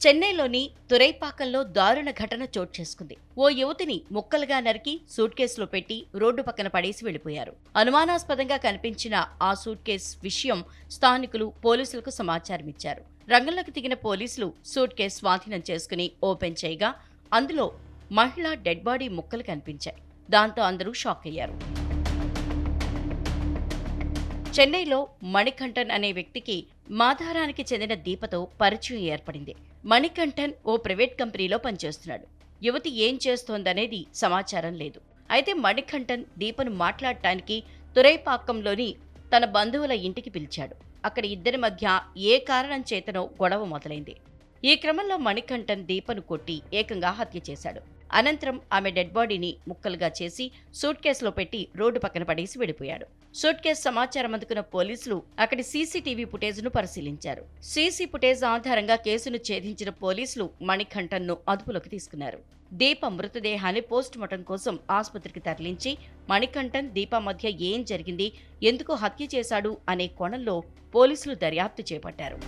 చెన్నైలోని తురైపాకంలో దారుణ ఘటన చోటు చేసుకుంది. ఓ యువతిని ముక్కలుగా నరికి సూట్ కేసులో పెట్టి రోడ్డు పక్కన పడేసి వెళ్ళిపోయారు అనుమానాస్పదంగా కనిపించిన ఆ సూట్ కేస్ విషయం స్థానికులు పోలీసులకు సమాచారం ఇచ్చారు రంగంలోకి దిగిన పోలీసులు సూట్ కేస్ స్వాధీనం చేసుకుని ఓపెన్ చేయగా అందులో మహిళ డెడ్ బాడీ ముక్కలు కనిపించాయి. దాంతో అందరూ షాక్ అయ్యారు. చెన్నైలో మణికంఠన్ అనే వ్యక్తికి మాధారానికి చెందిన దీపతో పరిచయం ఏర్పడింది. మణికంఠన్ ఓ ప్రైవేట్ కంపెనీలో పనిచేస్తున్నాడు. యువతి ఏం చేస్తోందనేది సమాచారం లేదు. అయితే మణికంఠన్ దీపను మాట్లాడటానికి తురైపాకంలోని తన బంధువుల ఇంటికి పిలిచాడు. అక్కడ ఇద్దరి మధ్య ఏ కారణం చేతనో గొడవ మొదలైంది. ఈ క్రమంలో మణికంఠన్ దీపను కొట్టి ఏకంగా హత్య చేశాడు. అనంతరం ఆమె డెడ్ బాడీని ముక్కలుగా చేసి సూట్ కేసులో పెట్టి రోడ్డు పక్కన పడేసి వెళ్ళిపోయాడు సూట్ కేసు సమాచారం అందుకున్న పోలీసులు అక్కడి సీసీటీవీ ఫుటేజ్ను పరిశీలించారు. సీసీ ఫుటేజ్ ఆధారంగా కేసును ఛేదించిన పోలీసులు మణికంఠన్ను అదుపులోకి తీసుకున్నారు. దీప మృతదేహాన్ని పోస్టుమార్టం కోసం ఆసుపత్రికి తరలించి మణికంఠన్ దీప మధ్య ఏం జరిగింది ఎందుకు హత్య చేశాడు అనే కోణంలో పోలీసులు దర్యాప్తు చేపట్టారు.